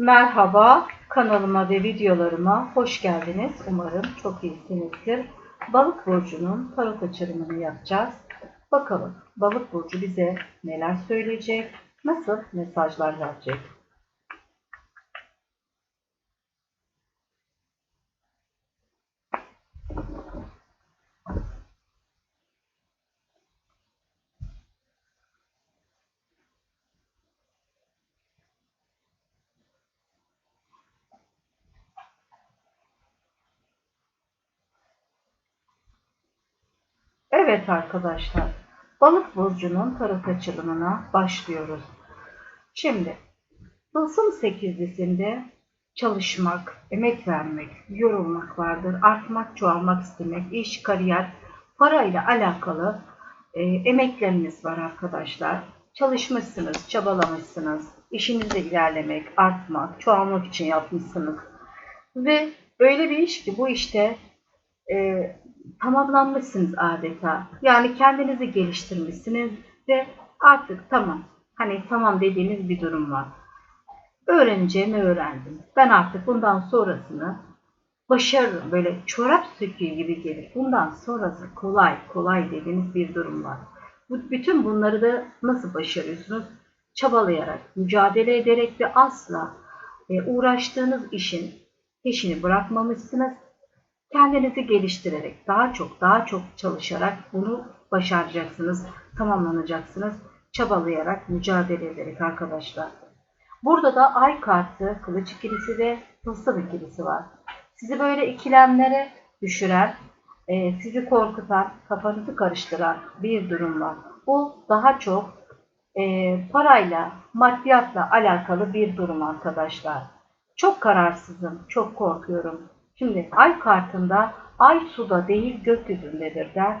Merhaba, kanalıma ve videolarıma hoş geldiniz. Umarım çok iyisinizdir. Balık burcunun tarot açılımını yapacağız. Bakalım balık burcu bize neler söyleyecek, nasıl mesajlar verecek. Evet arkadaşlar, balık burcunun tarot açılımına başlıyoruz. Şimdi, Tılsım sekizlisinde çalışmak, emek vermek, yorulmak vardır. Artmak, çoğalmak istemek, iş, kariyer, parayla alakalı e, emekleriniz var arkadaşlar. Çalışmışsınız, çabalamışsınız. İşinizde ilerlemek, artmak, çoğalmak için yapmışsınız. Ve öyle bir iş ki bu işte e, tamamlanmışsınız adeta. Yani kendinizi geliştirmişsiniz ve artık tamam. Hani tamam dediğiniz bir durum var. Öğreneceğimi öğrendim. Ben artık bundan sonrasını başarırım. Böyle çorap söküğü gibi gelir. Bundan sonrası kolay kolay dediğiniz bir durum var. Bütün bunları da nasıl başarıyorsunuz? Çabalayarak, mücadele ederek ve asla e, uğraştığınız işin peşini bırakmamışsınız Kendinizi geliştirerek, daha çok daha çok çalışarak bunu başaracaksınız, tamamlanacaksınız. Çabalayarak, mücadele ederek arkadaşlar. Burada da ay kartı, kılıç ikilisi ve tılsım ikilisi var. Sizi böyle ikilemlere düşüren, e, sizi korkutan, kafanızı karıştıran bir durum var. Bu daha çok e, parayla, maddiyatla alakalı bir durum arkadaşlar. Çok kararsızım, çok korkuyorum Şimdi ay kartında ay suda değil gökyüzündedir der.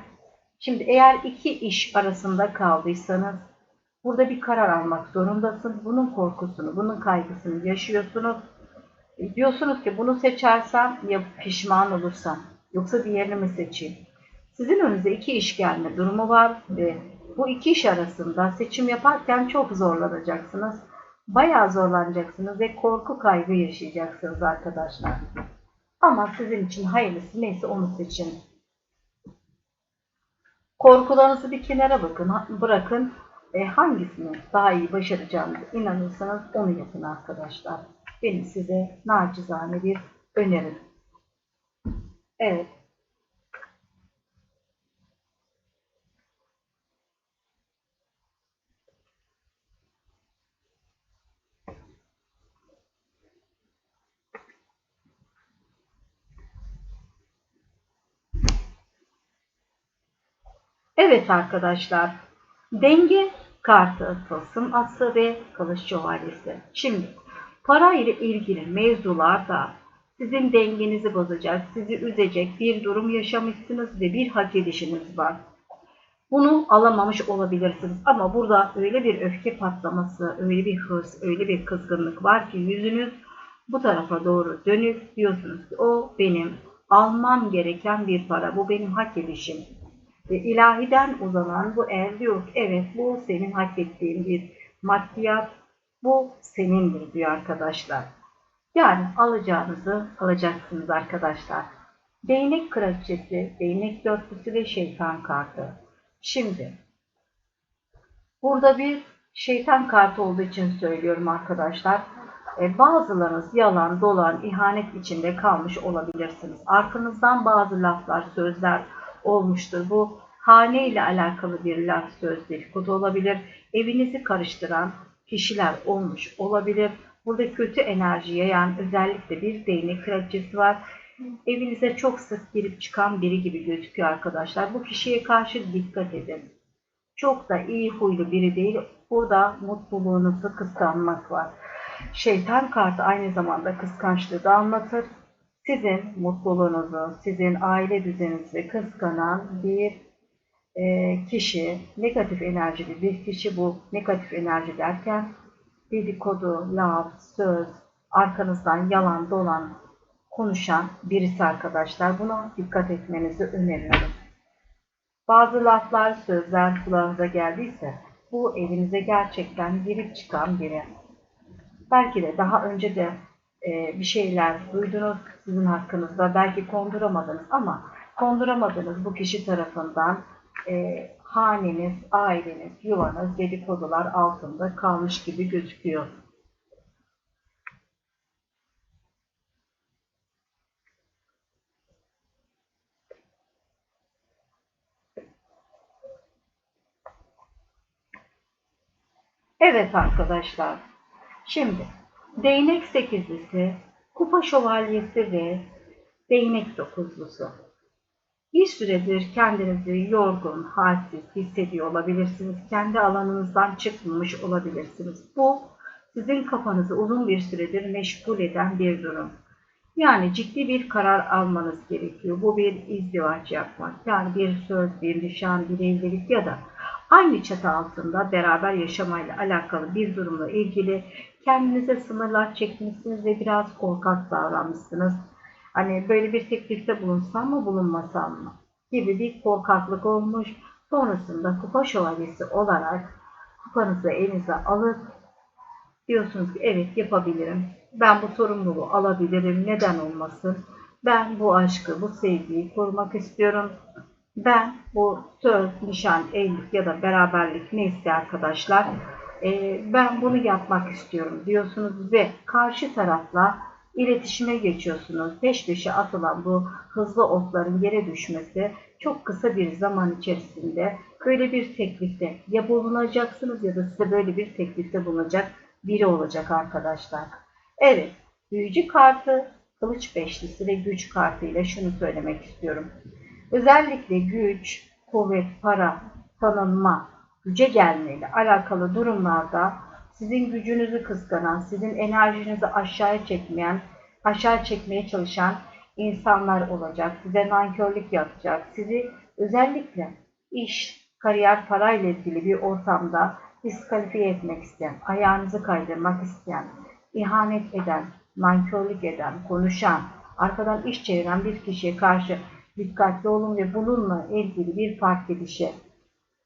Şimdi eğer iki iş arasında kaldıysanız burada bir karar almak zorundasın. Bunun korkusunu, bunun kaygısını yaşıyorsunuz. E, diyorsunuz ki bunu seçersem ya pişman olursam yoksa diğerini mi seçeyim? Sizin önünüze iki iş gelme durumu var ve bu iki iş arasında seçim yaparken çok zorlanacaksınız. Bayağı zorlanacaksınız ve korku kaygı yaşayacaksınız arkadaşlar. Ama sizin için hayırlısı neyse onu seçin. Korkularınızı bir kenara bakın, bırakın. E, hangisini daha iyi başaracağınızı inanırsanız onu yapın arkadaşlar. Benim size nacizane bir önerim. Evet. Evet arkadaşlar, denge kartı, tılsım ası ve kılıç şövalyesi. Şimdi para ile ilgili mevzularda sizin dengenizi bozacak, sizi üzecek bir durum yaşamışsınız ve bir hak edişiniz var. Bunu alamamış olabilirsiniz ama burada öyle bir öfke patlaması, öyle bir hırs, öyle bir kızgınlık var ki yüzünüz bu tarafa doğru dönük diyorsunuz ki o benim almam gereken bir para, bu benim hak edişim ilahiden uzanan bu el diyor ki evet bu senin hak ettiğin bir maddiyat, bu senindir diyor arkadaşlar. Yani alacağınızı alacaksınız arkadaşlar. Değnek kraliçesi, değnek dörtlüsü ve şeytan kartı. Şimdi burada bir şeytan kartı olduğu için söylüyorum arkadaşlar. E, bazılarınız yalan, dolan, ihanet içinde kalmış olabilirsiniz. Arkanızdan bazı laflar, sözler, olmuştur. Bu hane ile alakalı bir laf söz dedikodu olabilir. Evinizi karıştıran kişiler olmuş olabilir. Burada kötü enerjiye yani özellikle bir değnek kraliçesi var. Evinize çok sık girip çıkan biri gibi gözüküyor arkadaşlar. Bu kişiye karşı dikkat edin. Çok da iyi huylu biri değil. Burada mutluluğunuzu kıskanmak var. Şeytan kartı aynı zamanda kıskançlığı da anlatır sizin mutluluğunuzu, sizin aile düzeninizi kıskanan bir e, kişi, negatif enerjili bir kişi bu negatif enerji derken dedikodu, laf, söz, arkanızdan yalan dolan konuşan birisi arkadaşlar. Buna dikkat etmenizi öneriyorum. Bazı laflar, sözler kulağınıza geldiyse bu evinize gerçekten girip çıkan biri. Belki de daha önce de e, bir şeyler duydunuz sizin hakkınızda. Belki konduramadınız ama konduramadığınız bu kişi tarafından e, haneniz, aileniz, yuvanız dedikodular altında kalmış gibi gözüküyor. Evet arkadaşlar. Şimdi değnek sekizlisi, kupa şövalyesi ve değnek dokuzlusu. Bir süredir kendinizi yorgun, halsiz hissediyor olabilirsiniz. Kendi alanınızdan çıkmamış olabilirsiniz. Bu sizin kafanızı uzun bir süredir meşgul eden bir durum. Yani ciddi bir karar almanız gerekiyor. Bu bir izdivaç yapmak. Yani bir söz, bir nişan, bir evlilik ya da aynı çatı altında beraber yaşamayla alakalı bir durumla ilgili kendinize sınırlar çekmişsiniz ve biraz korkak davranmışsınız. Hani böyle bir teklifte bulunsam mı bulunmasam mı gibi bir korkaklık olmuş. Sonrasında kupa şövalyesi olarak kupanızı elinize alıp diyorsunuz ki evet yapabilirim. Ben bu sorumluluğu alabilirim. Neden olmasın? Ben bu aşkı, bu sevgiyi korumak istiyorum. Ben bu söz, nişan, evlilik ya da beraberlik neyse arkadaşlar e, ben bunu yapmak istiyorum diyorsunuz ve karşı tarafla iletişime geçiyorsunuz. Peş peşe atılan bu hızlı okların yere düşmesi çok kısa bir zaman içerisinde böyle bir teklifte ya bulunacaksınız ya da size böyle bir teklifte bulunacak biri olacak arkadaşlar. Evet, büyücü kartı, kılıç beşlisi ve güç kartı ile şunu söylemek istiyorum. Özellikle güç, kuvvet, para, tanınma, güce gelmeyle alakalı durumlarda sizin gücünüzü kıskanan, sizin enerjinizi aşağıya çekmeyen, aşağı çekmeye çalışan insanlar olacak. Size nankörlük yapacak. Sizi özellikle iş, kariyer, parayla ilgili bir ortamda diskalifiye etmek isteyen, ayağınızı kaydırmak isteyen, ihanet eden, nankörlük eden, konuşan, arkadan iş çeviren bir kişiye karşı dikkatli olun ve bununla ilgili bir fark edişe,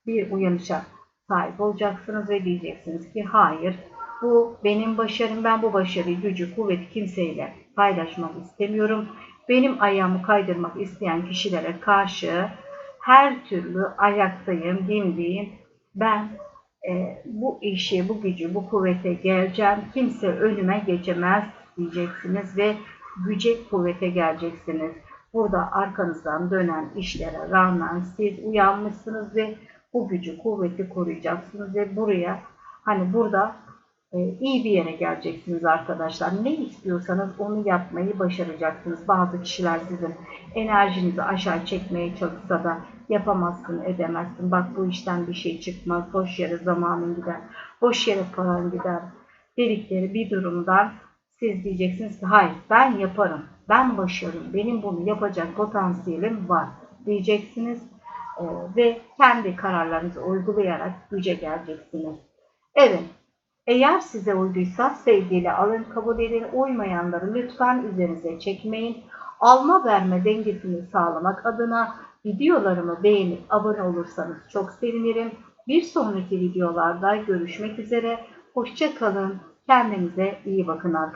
bir uyanışa sahip olacaksınız ve diyeceksiniz ki hayır bu benim başarım ben bu başarıyı gücü kuvveti kimseyle paylaşmak istemiyorum. Benim ayağımı kaydırmak isteyen kişilere karşı her türlü ayaktayım, dimdiyim. Ben e, bu işi, bu gücü, bu kuvvete geleceğim. Kimse önüme geçemez diyeceksiniz ve güce kuvvete geleceksiniz. Burada arkanızdan dönen işlere rağmen siz uyanmışsınız ve bu gücü, kuvveti koruyacaksınız ve buraya hani burada e, iyi bir yere geleceksiniz arkadaşlar. Ne istiyorsanız onu yapmayı başaracaksınız. Bazı kişiler sizin enerjinizi aşağı çekmeye çalışsa da yapamazsın, edemezsin. Bak bu işten bir şey çıkmaz. Boş yere zamanın gider. Boş yere paran gider. Dedikleri bir durumdan siz diyeceksiniz ki hayır ben yaparım. Ben başarırım. Benim bunu yapacak potansiyelim var diyeceksiniz. Ee, ve kendi kararlarınızı uygulayarak güce geleceksiniz. Evet, eğer size uyduysa sevgiyle alın, kabul edin. Uymayanları lütfen üzerinize çekmeyin. Alma verme dengesini sağlamak adına videolarımı beğenip abone olursanız çok sevinirim. Bir sonraki videolarda görüşmek üzere. Hoşça kalın. Kendinize iyi bakın arkadaşlar.